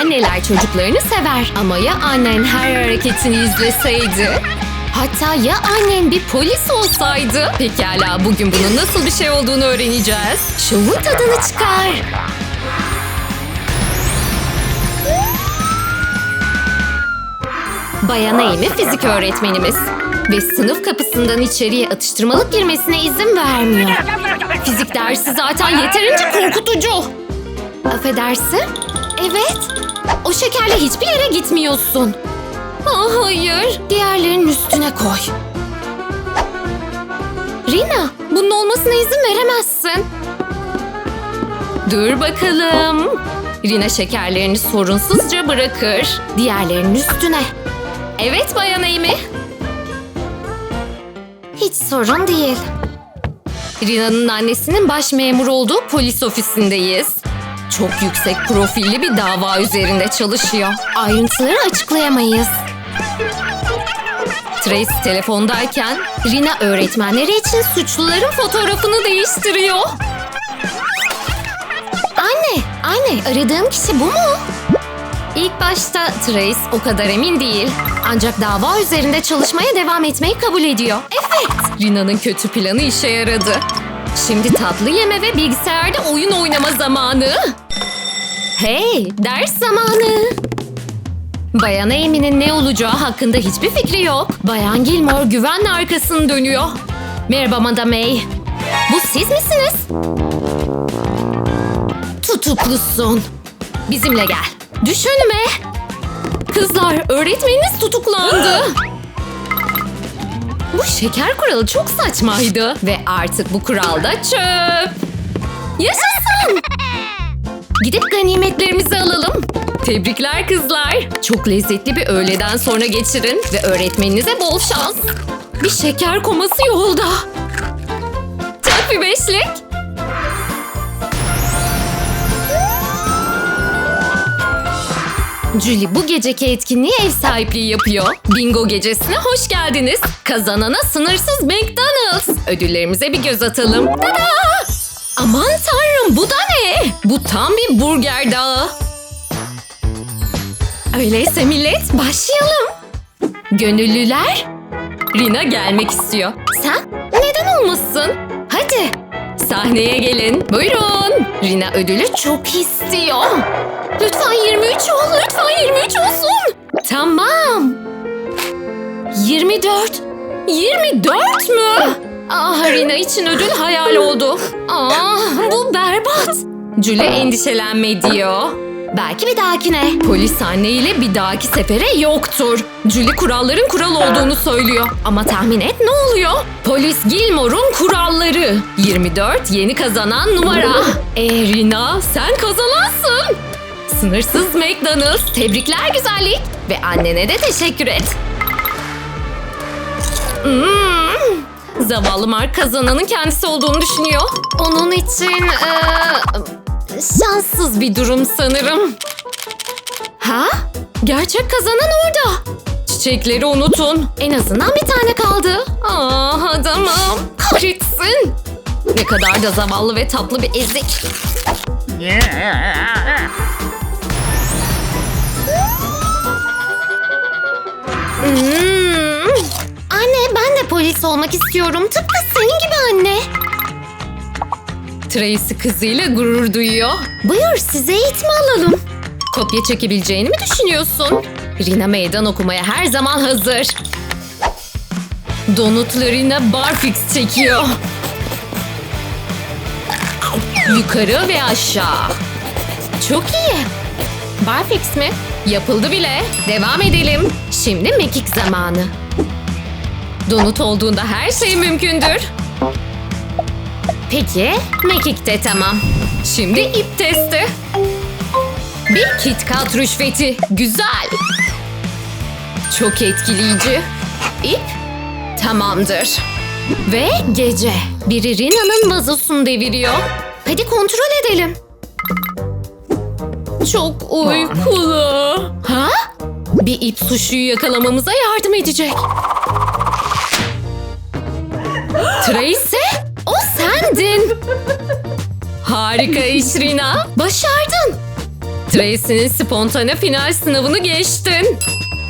Anneler çocuklarını sever ama ya annen her hareketini izleseydi? Hatta ya annen bir polis olsaydı? Pekala bugün bunun nasıl bir şey olduğunu öğreneceğiz. Şovun tadını çıkar. Bayan Amy fizik öğretmenimiz. Ve sınıf kapısından içeriye atıştırmalık girmesine izin vermiyor. Fizik dersi zaten yeterince korkutucu. Affedersin? Evet. O şekerle hiçbir yere gitmiyorsun. Ah hayır. Diğerlerinin üstüne koy. Rina, bunun olmasına izin veremezsin. Dur bakalım. Rina şekerlerini sorunsuzca bırakır. Diğerlerinin üstüne. Evet Bayan Amy. Hiç sorun değil. Rina'nın annesinin baş memur olduğu polis ofisindeyiz. Çok yüksek profilli bir dava üzerinde çalışıyor. Ayrıntıları açıklayamayız. Trace telefondayken Rina öğretmenleri için suçluların fotoğrafını değiştiriyor. Anne, anne aradığım kişi bu mu? İlk başta Trace o kadar emin değil. Ancak dava üzerinde çalışmaya devam etmeyi kabul ediyor. Evet, Rina'nın kötü planı işe yaradı. Şimdi tatlı yeme ve bilgisayarda oyun oynama zamanı. Hey, ders zamanı. Bayan Amy'nin ne olacağı hakkında hiçbir fikri yok. Bayan Gilmore güvenle arkasını dönüyor. Merhaba Madame May. Bu siz misiniz? Tutuklusun. Bizimle gel. Düş önüme. Kızlar, öğretmeniniz tutuklandı. Bu şeker kuralı çok saçmaydı. Ve artık bu kural da çöp. Yaşasın. Gidip ganimetlerimizi alalım. Tebrikler kızlar. Çok lezzetli bir öğleden sonra geçirin ve öğretmeninize bol şans. Bir şeker koması yolda. Çak bir beşlik. Julie bu geceki etkinliğe ev sahipliği yapıyor. Bingo gecesine hoş geldiniz. Kazanana sınırsız McDonald's. Ödüllerimize bir göz atalım. Tada! Aman tanrım bu da ne? Bu tam bir burger dağı. Öyleyse millet başlayalım. Gönüllüler, Rina gelmek istiyor. Sen neden olmasın? Hadi sahneye gelin. Buyurun. Rina ödülü çok istiyor. Lütfen 23 ol, lütfen 23 olsun. Tamam. 24. 24 mü? Ah Rina için ödül hayal oldu. Ah bu berbat. Julie endişelenme diyor. Belki bir dahakine. Polis anne ile bir dahaki sefere yoktur. Julie kuralların kural olduğunu söylüyor. Ama tahmin et ne oluyor? Polis Gilmore'un kuralları. 24 yeni kazanan numara. E Rina sen kazanansın. Sınırsız McDonald's. Tebrikler güzellik. Ve annene de teşekkür et. Hmm. Zavallı Mark kazananın kendisi olduğunu düşünüyor. Onun için eee, şanssız bir durum sanırım. Ha? Gerçek kazanan orada. Çiçekleri unutun. En azından bir tane kaldı. Ah adamım. Kahretsin. Ne kadar da zavallı ve tatlı bir ezik. Hmm. Anne ben de polis olmak istiyorum. Tıpkı senin gibi anne. Tracy kızıyla gurur duyuyor. Buyur size eğitim alalım. Kopya çekebileceğini mi düşünüyorsun? Rina meydan okumaya her zaman hazır. Donutlu Rina barfix çekiyor. Yukarı ve aşağı. Çok iyi. Barfix mi? Yapıldı bile. Devam edelim. Şimdi mekik zamanı. Donut olduğunda her şey mümkündür. Peki, mekik de tamam. Şimdi ip testi. Bir KitKat rüşveti. Güzel. Çok etkileyici. İp tamamdır. Ve gece. Biri Rina'nın vazosunu deviriyor. Hadi kontrol edelim. Çok uykulu. Ha? Bir ip suçluyu yakalamamıza yardım edecek. Tracy, o sendin. Harika iş Rina. Başardın. Tracy'nin spontane final sınavını geçtin.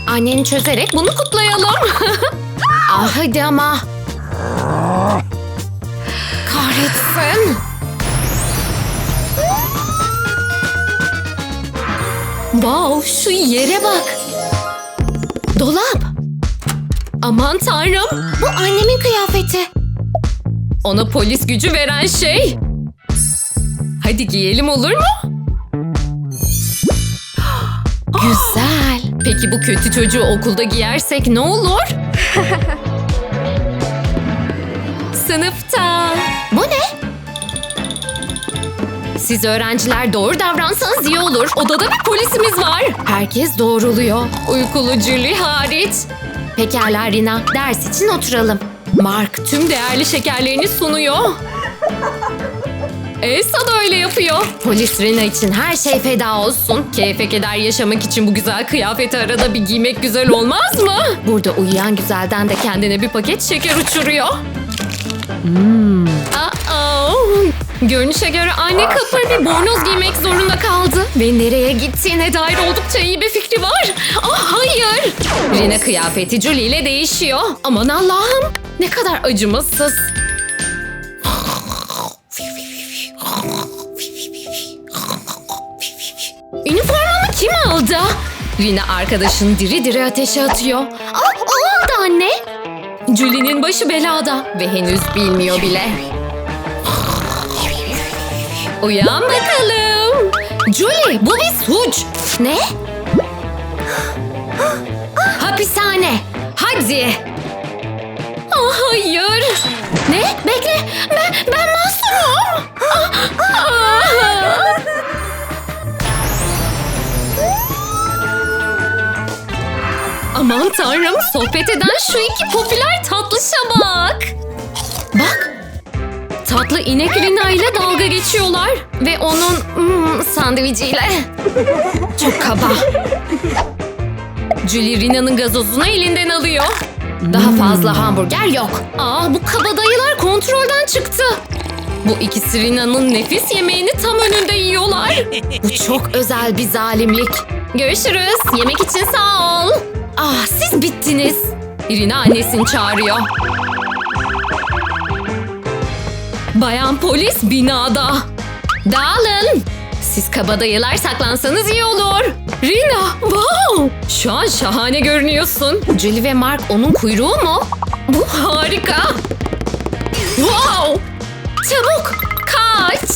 Anneni çözerek bunu kutlayalım. ah hadi ama. Kahretsin. Wow şu yere bak. Dolap. Aman tanrım. Bu annemin kıyafeti. Ona polis gücü veren şey. Hadi giyelim olur mu? Güzel. Peki bu kötü çocuğu okulda giyersek ne olur? Sınıfta. Bu ne? Siz öğrenciler doğru davransanız iyi olur. Odada bir polisimiz var. Herkes doğruluyor. Uykulu Julie hariç. Pekala Rina, ders için oturalım. Mark tüm değerli şekerlerini sunuyor. Elsa da öyle yapıyor. Polis Rina için her şey feda olsun. Keyfe keder yaşamak için bu güzel kıyafeti arada bir giymek güzel olmaz mı? Burada uyuyan güzelden de kendine bir paket şeker uçuruyor. Aa, görünüşe göre anne kapır bir bornoz giymek zorunda kaldı. Ve nereye gittiğine dair oldukça iyi bir fikri var. Ah hayır. Rina kıyafeti Julie ile değişiyor. Aman Allah'ım ne kadar acımasız. Üniformamı kim aldı? Rina arkadaşını diri diri ateşe atıyor. Aa, o aldı anne. Julie'nin başı belada ve henüz bilmiyor bile. Uyan bakalım. Julie bu bir suç. Ne? Hapishane. Hadi. Ah, hayır. Ne? Bekle. Ben, ben masumum. Aman tanrım sohbet eden şu iki popüler tatlışa bak. Bak. Tatlı inek Rina ile dalga geçiyorlar. Ve onun hmm, sandviçiyle. Çok kaba. Julie Rina'nın gazozunu elinden alıyor. Daha fazla hamburger yok. Aa bu kabadayılar kontrolden çıktı. Bu ikisi Rina'nın nefis yemeğini tam önünde yiyorlar. Bu çok özel bir zalimlik. Görüşürüz. Yemek için sağ ol. Ah siz bittiniz. Rina annesini çağırıyor. Bayan polis binada. Dağılın. Siz kabadayılar saklansanız iyi olur. Rina, wow! Şu an şahane görünüyorsun. Julie ve Mark onun kuyruğu mu? Bu harika. Wow! Çabuk, kaç!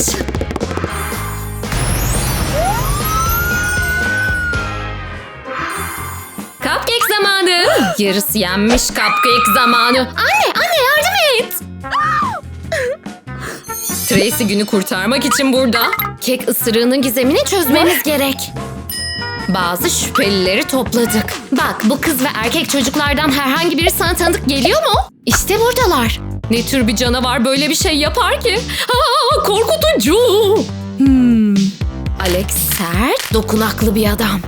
Cupcake zamanı. Yarısı yenmiş cupcake zamanı. Anne, anne yardım. Tracy günü kurtarmak için burada. Kek ısırığının gizemini çözmemiz gerek. Bazı şüphelileri topladık. Bak bu kız ve erkek çocuklardan herhangi biri sana tanıdık geliyor mu? İşte buradalar. Ne tür bir canavar böyle bir şey yapar ki? Aa, korkutucu. Hmm. Alex sert, dokunaklı bir adam.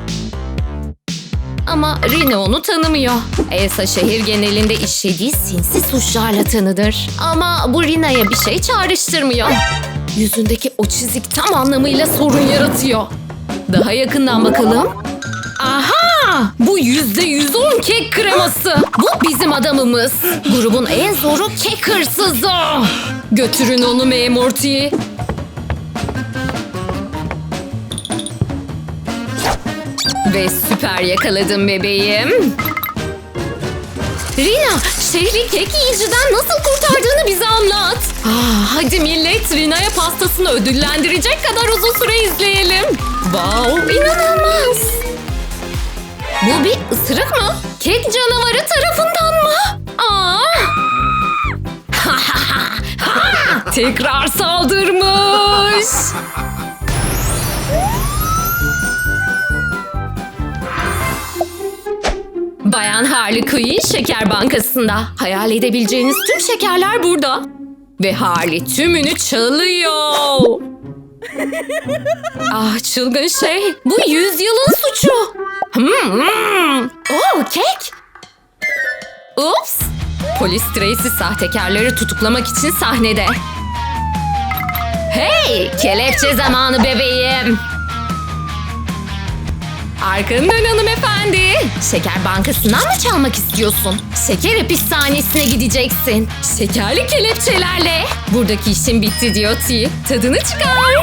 Ama Rina onu tanımıyor. Elsa şehir genelinde işlediği sinsi suçlarla tanıdır. Ama bu Rina'ya bir şey çağrıştırmıyor. Yüzündeki o çizik tam anlamıyla sorun yaratıyor. Daha yakından bakalım. Aha! Bu yüzde yüz on kek kreması. Bu bizim adamımız. Grubun en zoru kek hırsızı. Götürün onu memurti. Ve süper yakaladım bebeğim. Rina, şehri kek yiyiciden nasıl kurtardığını bize anlat. Ah, hadi millet Rina'ya pastasını ödüllendirecek kadar uzun süre izleyelim. Wow, inanılmaz. Bu bir ısırık mı? Kek canavarı tarafından mı? Aa! Tekrar saldırmış. Bayan Harley Quinn şeker bankasında. Hayal edebileceğiniz tüm şekerler burada. Ve Harley tümünü çalıyor. ah çılgın şey. Bu yüzyılın suçu. Hmm, hmm. Oh kek. Ups. Polis Tracy sahtekarları tutuklamak için sahnede. Hey kelepçe zamanı bebeğim. Arkanı dön hanımefendi. Şeker bankasından mı çalmak istiyorsun? Şeker hapishanesine gideceksin. Şekerli kelepçelerle. Buradaki işin bitti diyor T. Tadını çıkar.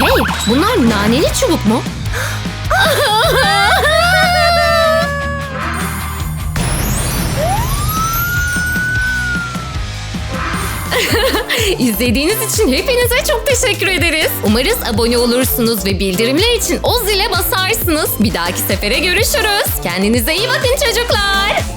Hey bunlar naneli çubuk mu? İzlediğiniz için hepinize çok teşekkür ederiz. Umarız abone olursunuz ve bildirimler için o zile basarsınız. Bir dahaki sefere görüşürüz. Kendinize iyi bakın çocuklar.